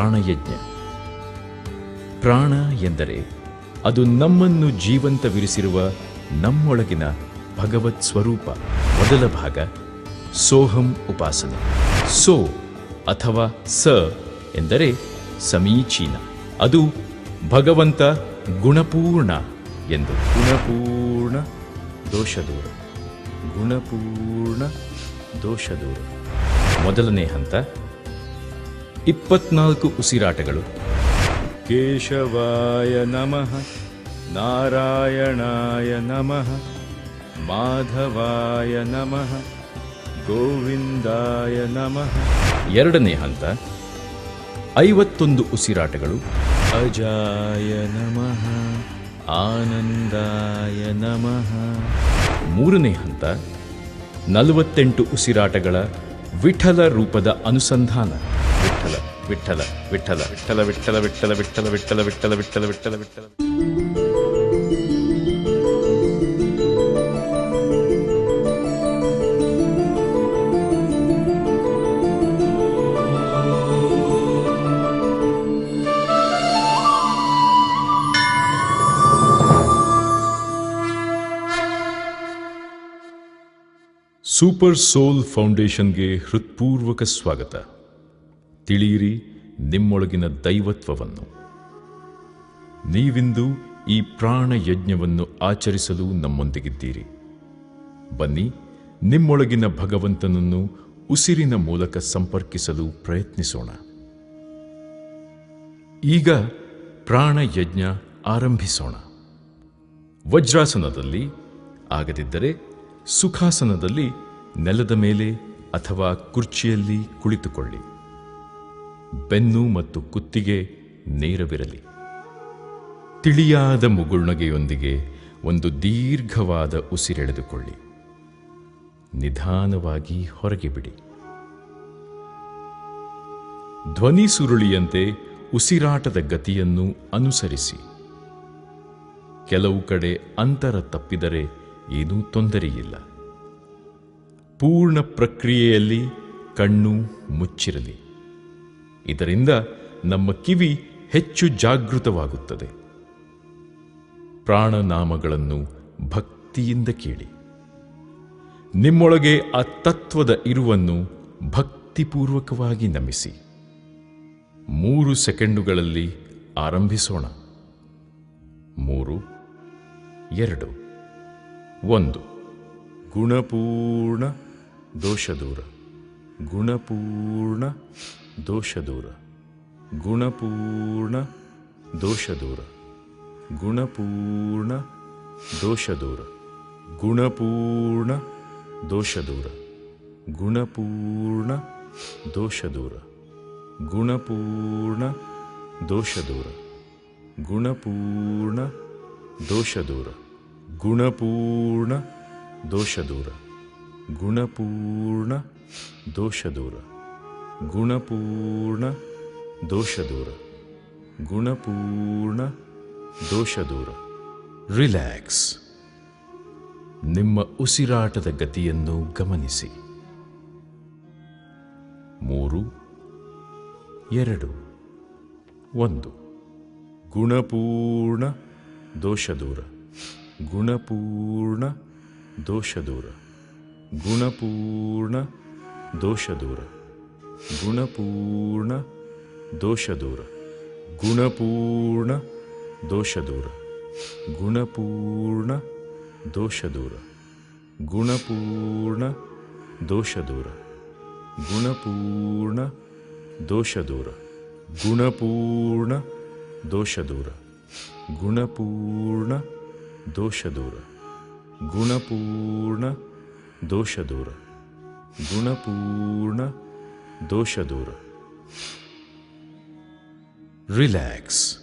ಪ್ರಾಣಯಜ್ಞ. ಪ್ರಾಣ ಎಂದರೆ ಅದು ನಮ್ಮನ್ನು ಜೀವಂತವಿರಿಸಿರುವ ನಮ್ಮೊಳಗಿನ ಭಗವತ್ ಸ್ವರೂಪ. ಮೊದಲ ಭಾಗ ಸೋಹಂ ಉಪಾಸನೆ. ಸೋ ಅಥವಾ ಸ ಎಂದರೆ ಸಮೀಚೀನ. ಅದು ಭಗವಂತ ಗುಣಪೂರ್ಣ ಎಂದು. ಗುಣಪೂರ್ಣ ದೋಷದೂರ. ಗುಣಪೂರ್ಣ ದೋಷದೂರ. ಮೊದಲನೇ ಹಂತ ಇಪ್ಪತ್ನಾಲ್ಕು ಉಸಿರಾಟಗಳು. ಕೇಶವಾಯ ನಮಃ ನಾರಾಯಣಾಯ ನಮಃ ಮಾಧವಾಯ ನಮಃ ಗೋವಿಂದಾಯ ನಮಃ. ಎರಡನೇ ಹಂತ ಐವತ್ತೊಂದು ಉಸಿರಾಟಗಳು. ಅಜಾಯ ನಮಃ ಆನಂದಾಯ ನಮಃ. ಮೂರನೇ ಹಂತ ನಲವತ್ತೆಂಟು ಉಸಿರಾಟಗಳ ವಿಠಲ ರೂಪದ ಅನುಸಂಧಾನ. ವಿಠಲ ವಿಠಲ ವಿಠಲ ವಿಠಲ ವಿಠಲ ವಿಠಲ ವಿಠಲ ವಿಠಲ ವಿಠಲ ವಿಠಲ ವಿಠಲ ವಿಠಲ ಸೂಪರ್ ಸೋಲ್ ಫೌಂಡೇಶನ್ಗೆ ಹೃತ್ಪೂರ್ವಕ ಸ್ವಾಗತ ತಿಳಿಯಿರಿ, ನಿಮ್ಮೊಳಗಿನ ದೈವತ್ವವನ್ನು. ನೀವಿಂದು ಈ ಪ್ರಾಣ ಯಜ್ಞವನ್ನು ಆಚರಿಸಲು ನಮ್ಮೊಂದಿಗಿದ್ದೀರಿ. ಬನ್ನಿ, ನಿಮ್ಮೊಳಗಿನ ಭಗವಂತನನ್ನು ಉಸಿರಿನ ಮೂಲಕ ಸಂಪರ್ಕಿಸಲು ಪ್ರಯತ್ನಿಸೋಣ. ಈಗ ಪ್ರಾಣ ಯಜ್ಞ ಆರಂಭಿಸೋಣ. ವಜ್ರಾಸನದಲ್ಲಿ, ಆಗದಿದ್ದರೆ ಸುಖಾಸನದಲ್ಲಿ ನೆಲದ ಮೇಲೆ ಅಥವಾ ಕುರ್ಚಿಯಲ್ಲಿ ಕುಳಿತುಕೊಳ್ಳಿ. ಬೆನ್ನು ಮತ್ತು ಕುತ್ತಿಗೆ ನೇರವಿರಲಿ. ತಿಳಿಯಾದ ಮುಗುಳ್ನಗೆಯೊಂದಿಗೆ ಒಂದು ದೀರ್ಘವಾದ ಉಸಿರೆಳೆದುಕೊಳ್ಳಿ. ನಿಧಾನವಾಗಿ ಹೊರಗೆ ಬಿಡಿ ಧ್ವನಿ ಸುರುಳಿಯಂತೆ ಉಸಿರಾಟದ ಗತಿಯನ್ನು ಅನುಸರಿಸಿ. ಕೆಲವು ಕಡೆ ಅಂತರ ತಪ್ಪಿದರೆ ಏನೂ ತೊಂದರೆಯಿಲ್ಲ. ಪೂರ್ಣ ಪ್ರಕ್ರಿಯೆಯಲ್ಲಿ ಕಣ್ಣು ಮುಚ್ಚಿರಲಿ. ಇದರಿಂದ ನಮ್ಮ ಕಿವಿ ಹೆಚ್ಚು ಜಾಗೃತವಾಗುತ್ತದೆ. ಪ್ರಾಣನಾಮಗಳನ್ನು ಭಕ್ತಿಯಿಂದ ಕೇಳಿ. ನಿಮ್ಮೊಳಗೆ ಆ ತತ್ವದ ಇರುವನ್ನು ಭಕ್ತಿಪೂರ್ವಕವಾಗಿ ನಮಿಸಿ. ಮೂರು ಸೆಕೆಂಡುಗಳಲ್ಲಿ ಆರಂಭಿಸೋಣ. ಮೂರು, ಎರಡು, ಒಂದು. ಗುಣಪೂರ್ಣ ದೋಷದೂರ गुणपूर्ण दोषदूर। गुणपूर्ण दोषदूर। गुणपूर्ण दोषदूर। गुणपूर्ण दोषदूर। गुणपूर्ण दोषदूर। गुणपूर्ण दोषदूर। गुणपूर्ण दोषदूर। गुणपूर्ण दोषदूर। गुणपूर्ण ದೋಷ ದೂರ ಗುಣಪೂರ್ಣ ದೋಷ ದೂರ ಗುಣಪೂರ್ಣ ದೋಷ ದೂರ ರಿಲ್ಯಾಕ್ಸ್ ನಿಮ್ಮ ಉಸಿರಾಟದ ಗತಿಯನ್ನು ಗಮನಿಸಿ. ಮೂರು, ಎರಡು, ಒಂದು. ಗುಣಪೂರ್ಣ ದೋಷ ದೂರ ಗುಣಪೂರ್ಣ ದೋಷ ದೂರ ಗುಣಪೂರ್ಣ दोषदूर। गुणपूर्ण दोषदूर। गुणपूर्ण दोषदूर। गुणपूर्ण दोषदूर। गुणपूर्ण दोषदूर। गुणपूर्ण दोषदूर। गुणपूर्ण दोषदूर। गुणपूर्ण दोषदूर। गुणपूर्ण दोषदूर। ಗುಣಪೂರ್ಣ ದೋಷದೂರ ರಿಲ್ಯಾಕ್ಸ್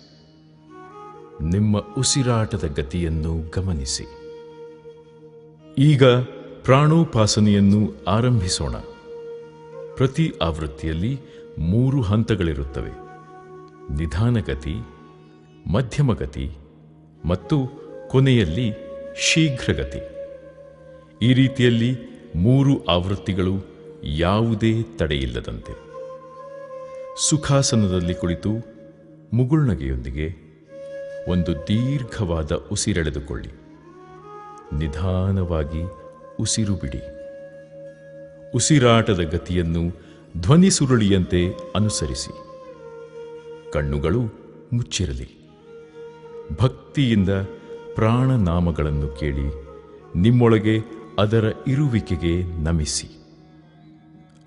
ನಿಮ್ಮ ಉಸಿರಾಟದ ಗತಿಯನ್ನು ಗಮನಿಸಿ. ಈಗ ಪ್ರಾಣೋಪಾಸನೆಯನ್ನು ಆರಂಭಿಸೋಣ. ಪ್ರತಿ ಆವೃತ್ತಿಯಲ್ಲಿ ಮೂರು ಹಂತಗಳಿರುತ್ತವೆ. ನಿಧಾನಗತಿ ಮಧ್ಯಮಗತಿ ಮತ್ತು ಕೊನೆಯಲ್ಲಿ ಶೀಘ್ರಗತಿ ಈ ರೀತಿಯಲ್ಲಿ ಮೂರು ಆವೃತ್ತಿಗಳು ಯಾವುದೇ ತಡೆಯಿಲ್ಲದಂತೆ. ಸುಖಾಸನದಲ್ಲಿ ಕುಳಿತು ಮುಗುಳ್ನಗೆಯೊಂದಿಗೆ ಒಂದು ದೀರ್ಘವಾದ ಉಸಿರೆಳೆದುಕೊಳ್ಳಿ. ನಿಧಾನವಾಗಿ ಉಸಿರು ಬಿಡಿ. ಉಸಿರಾಟದ ಗತಿಯನ್ನು ಧ್ವನಿ ಸುರುಳಿಯಂತೆ ಅನುಸರಿಸಿ. ಕಣ್ಣುಗಳು ಮುಚ್ಚಿರಲಿ. ಭಕ್ತಿಯಿಂದ ಪ್ರಾಣನಾಮಗಳನ್ನು ಕೇಳಿ ನಿಮ್ಮೊಳಗೆ ಅದರ ಇರುವಿಕೆಗೆ ನಮಿಸಿ.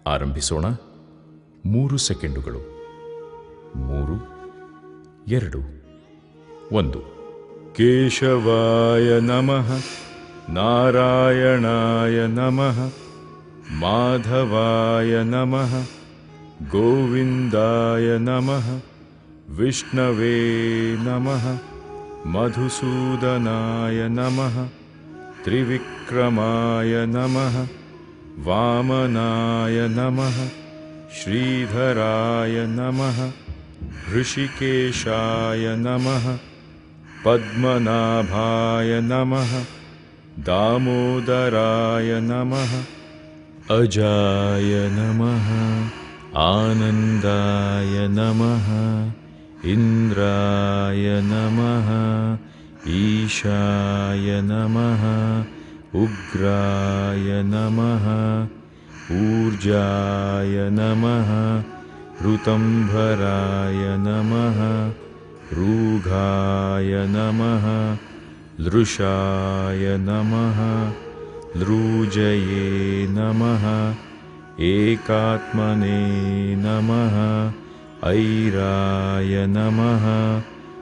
ಆರಂಭಿಸೋಣ. ಮೂರು ಸೆಕೆಂಡುಗಳು. ಮೂರು, ಎರಡು, ಒಂದು. ಕೇಶವಾಯ ನಮಃ. ನಾರಾಯಣಾಯ ನಮಃ. ಮಾಧವಾಯ ನಮಃ. ಗೋವಿಂದಾಯ ನಮಃ. ವಿಷ್ಣವೇ ನಮಃ. ಮಧುಸೂದನಾಯ ನಮಃ. त्रिविक्रमाय नमः वामनाय नमः श्रीधराय नमः हृषिकेशाय नमः पद्मनाभाय नमः दामोदराय नमः अजाय नमः आनन्दाय नमः इन्द्राय नमः ईशाय नमः उग्राय नमः ऊर्जाय नमः ऋतम्भराय नमः रूघाय नमः लृशाय नमः लृजये नमः एकात्मने नमः ऐराय नमः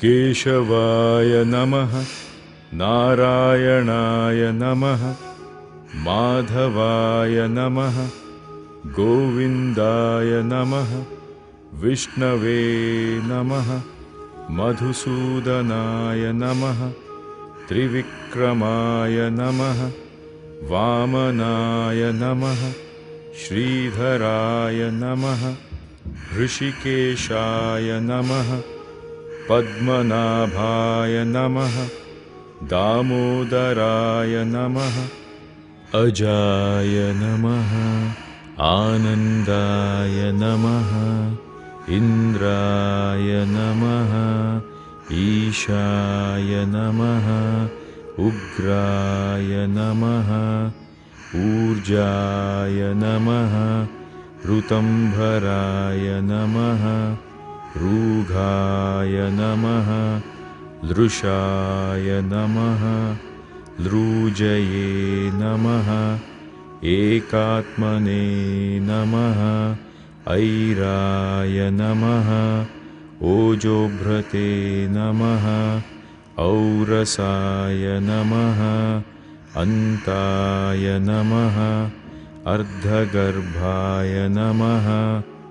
केशवाय नमः नारायणाय नमः माधवाय नमः गोविन्दाय नमः विष्णवे नमः मधुसूदनाय नमः त्रिविक्रमाय नमः वामनाय नमः श्रीधराय नमः ऋषिकेशाय नमः पद्मनाभाय नमः। दामोदराय नमः। अजाय नमः। आनन्दाय नमः। इन्द्राय नमः। ईशाय नमः। उग्राय नमः। ऊर्जाय नमः। ऋतम्भराय नमः रूघाय नमः लृशाय नमः लृजये नमः एकात्मने नमः ऐराय नमः ओजोभ्रते नमः औरसाय नमः अन्ताय नमः अर्धगर्भाय नमः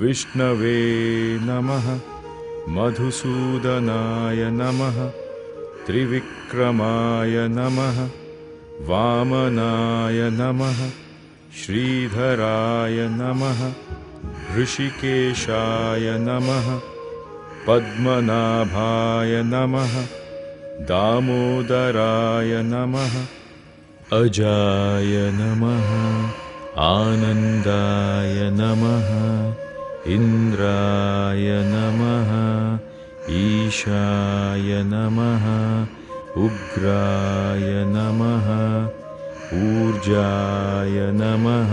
विष्णवे नमः मधुसूदनाय नमः त्रिविक्रमाय नमः वामनाय नमः श्रीधराय नमः ऋषिकेशाय नमः पद्मनाभाय नमः दामोदराय नमः अजाय नमः आनन्दाय नमः इन्द्राय नमः ईशाय नमः उग्राय नमः ऊर्जाय नमः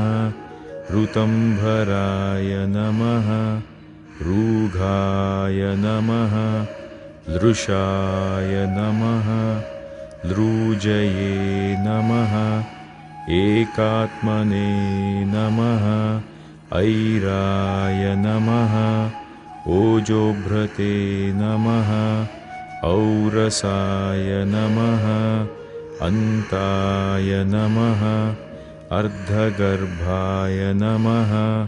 ऋतम्भराय नमः रूघाय नमः लृशाय नमः लृजये नमः एकात्मने नमः ऐराय नमः। ओजोभ्रते नमः। औरसाय नमः। अन्ताय नमः। अर्धगर्भाय नमः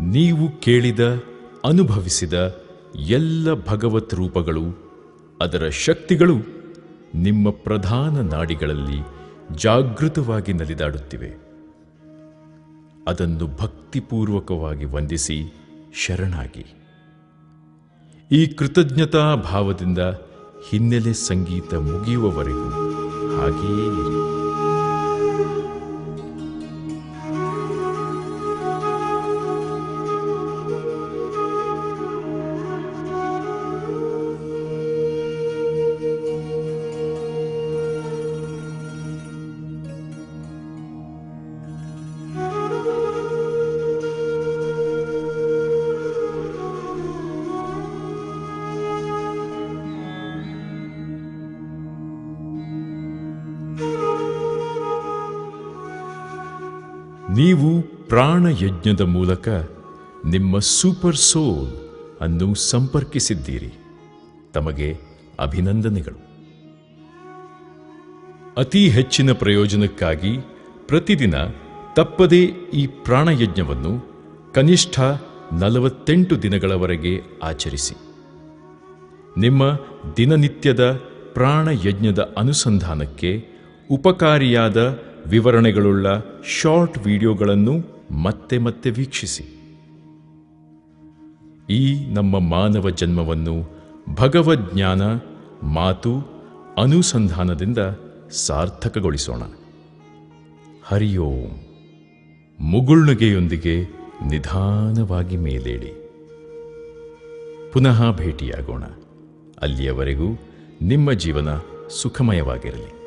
ನೀವು ಕೇಳಿದ, ಅನುಭವಿಸಿದ ಎಲ್ಲ ಭಗವತ್ ರೂಪಗಳು, ಅದರ ಶಕ್ತಿಗಳು ನಿಮ್ಮ ಪ್ರಧಾನ ನಾಡಿಗಳಲ್ಲಿ ಜಾಗೃತವಾಗಿ ನಲಿದಾಡುತ್ತಿವೆ. ಅದನ್ನು ಭಕ್ತಿಪೂರ್ವಕವಾಗಿ ವಂದಿಸಿ ಶರಣಾಗಿ. ಈ ಕೃತಜ್ಞತಾ ಭಾವದಿಂದ ಹಿನ್ನೆಲೆ ಸಂಗೀತ ಮುಗಿಯುವವರೆಗೂ ಹಾಗೆಯೇ ಇರಿ. ನೀವು ಪ್ರಾಣಯಜ್ಞದ ಮೂಲಕ ನಿಮ್ಮ ಸೂಪರ್ ಸೋಲ್ ಅನ್ನು ಸಂಪರ್ಕಿಸಿದ್ದೀರಿ. ತಮಗೆ ಅಭಿನಂದನೆಗಳು. ಅತಿ ಹೆಚ್ಚಿನ ಪ್ರಯೋಜನಕ್ಕಾಗಿ ಪ್ರತಿದಿನ ತಪ್ಪದೇ ಈ ಪ್ರಾಣಯಜ್ಞವನ್ನು ಕನಿಷ್ಠ ನಲವತ್ತೆಂಟು ದಿನಗಳವರೆಗೆ ಆಚರಿಸಿ. ನಿಮ್ಮ ದಿನನಿತ್ಯದ ಪ್ರಾಣಯಜ್ಞದ ಅನುಸಂಧಾನಕ್ಕೆ ಉಪಕಾರಿಯಾದ ವಿವರಣೆಗಳುಳ್ಳ ಶಾರ್ಟ್ ವಿಡಿಯೋಗಳನ್ನು ಮತ್ತೆ ಮತ್ತೆ ವೀಕ್ಷಿಸಿ. ಈ ನಮ್ಮ ಮಾನವ ಜನ್ಮವನ್ನು ಭಗವಜ್ಞಾನ ಮಾತು ಅನುಸಂಧಾನದಿಂದ ಸಾರ್ಥಕಗೊಳಿಸೋಣ. ಹರಿಯೋಂ ಮುಗುಳ್ನುಗೆಯೊಂದಿಗೆ ನಿಧಾನವಾಗಿ ಮೇಲೇಳಿ ಪುನಃ ಭೇಟಿಯಾಗೋಣ. ಅಲ್ಲಿಯವರೆಗೂ ನಿಮ್ಮ ಜೀವನ ಸುಖಮಯವಾಗಿರಲಿ.